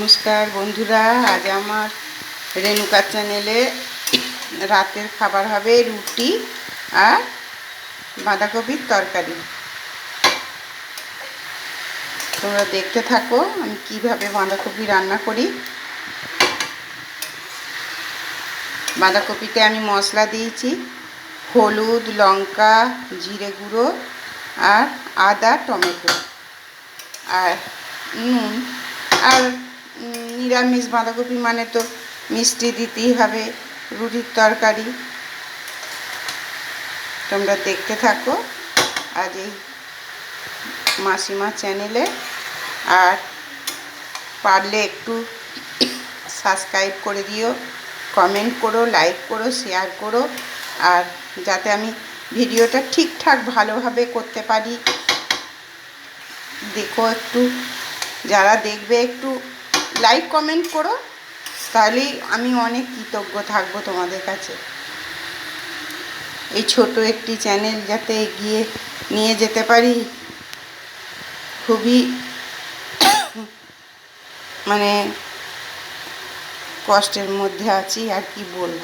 নমস্কার বন্ধুরা, আজ আমার রেণুকা চ্যানেলে রাতের খাবার হবে রুটি আর বাঁধাকপির তরকারি। তোমরা দেখতে থাকো, আমি কীভাবে বাঁধাকপি রান্না করি। বাঁধাকপিতে আমি মশলা দিয়েছি, হলুদ, লঙ্কা, জিরে গুঁড়ো আর আদা, টমেটো আর নুন আর নিরামিষ বাঁধাকপি মানে তো মিষ্টি দিতেই হবে, রুটির তরকারি। তোমরা দেখতে থাকো আজ এই মাসিমা চ্যানেলে। আর পারলে একটু সাবস্ক্রাইব করে দিও, কমেন্ট করো, লাইক করো, শেয়ার করো। আর যাতে আমি ভিডিওটা ঠিকঠাক ভালোভাবে করতে পারি। দেখো একটু, যারা দেখবে একটু লাইক কমেন্ট করো, তাহলেই আমি অনেক কৃতজ্ঞ থাকব তোমাদের কাছে। এই ছোট একটি চ্যানেল যাতে এগিয়ে নিয়ে যেতে পারি। খুবই মানে কষ্টের মধ্যে আছি, আর কি বলব।